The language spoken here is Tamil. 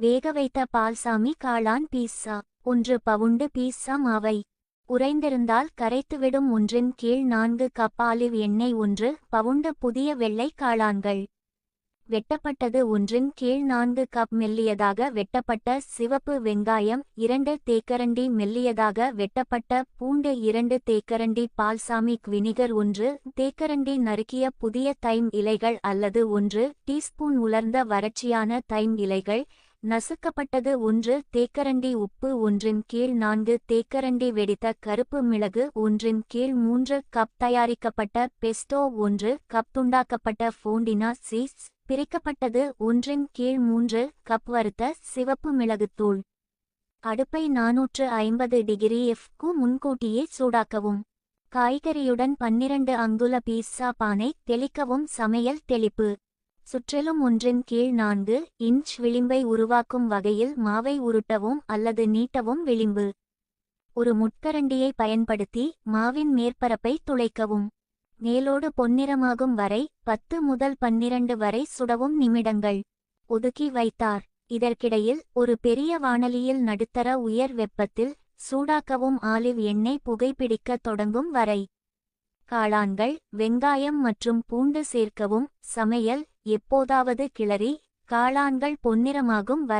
வேக வைத்த பால்சாமி காளான் பீஸ்ஸா ஒன்று பவுண்டு பீஸ்ஸா மாவை. உறைந்திருந்தால் கரைத்துவிடும் ஒன்றின் கீழ் நான்கு கப் ஆலிவ் எண்ணெய் ஒன்று பவுண்டு புதிய வெள்ளை காளான்கள். வெட்டப்பட்டது ஒன்றின் கீழ் நான்கு கப் மெல்லியதாக வெட்டப்பட்ட சிவப்பு வெங்காயம் இரண்டு தேக்கரண்டி மெல்லியதாக வெட்டப்பட்ட பூண்டு இரண்டு தேக்கரண்டி பால்சாமிக் வினிகர் ஒன்று தேக்கரண்டி நறுக்கிய புதிய தைம் இலைகள் அல்லது ஒன்று டீஸ்பூன் உலர்ந்த வறட்சியான தைம் இலைகள் நசுக்கப்பட்டது ஒன்று தேக்கரண்டி உப்பு ஒன்றின் கீழ் நான்கு தேக்கரண்டி வெடித்த கருப்பு மிளகு ஒன்றின் கீழ் மூன்று கப் தயாரிக்கப்பட்ட பெஸ்டோ ஒன்று கப் துண்டாக்கப்பட்ட ஃபோண்டினா சீஸ் பிரிக்கப்பட்டது ஒன்றின் கீழ் மூன்று கப் வறுத்த சிவப்பு மிளகுத்தூள். அடுப்பை நாநூற்று ஐம்பது டிகிரி எஃப்க்கு முன்கூட்டியே சூடாக்கவும். காய்கறியுடன் பன்னிரண்டு அங்குல பீஸா பானை தெளிக்கவும் சமையல் தெளிப்பு. சுற்றிலும் ஒன்றின் கீழ் நான்கு இன்ச் விளிம்பை உருவாக்கும் வகையில் மாவை உருட்டவும் அல்லது நீட்டவும் விளிம்பு. ஒரு முட்கரண்டியை பயன்படுத்தி மாவின் மேற்பரப்பை துளைக்கவும். மேலோடு பொன்னிறமாகும் வரை பத்து முதல் பன்னிரண்டு வரை சுடவும் நிமிடங்கள். ஒதுக்கி வைத்தார். இதற்கிடையில் ஒரு பெரிய வானலியில் நடுத்தர உயர் வெப்பத்தில் சூடாக்கவும் ஆலிவ் எண்ணெய் புகைப்பிடிக்க தொடங்கும் வரை. காளான்கள் வெங்காயம் மற்றும் பூண்டு சேர்க்கவும் சமையல் எப்போதாவது கிளறி காளான்கள் பொன்னிறமாகும் வ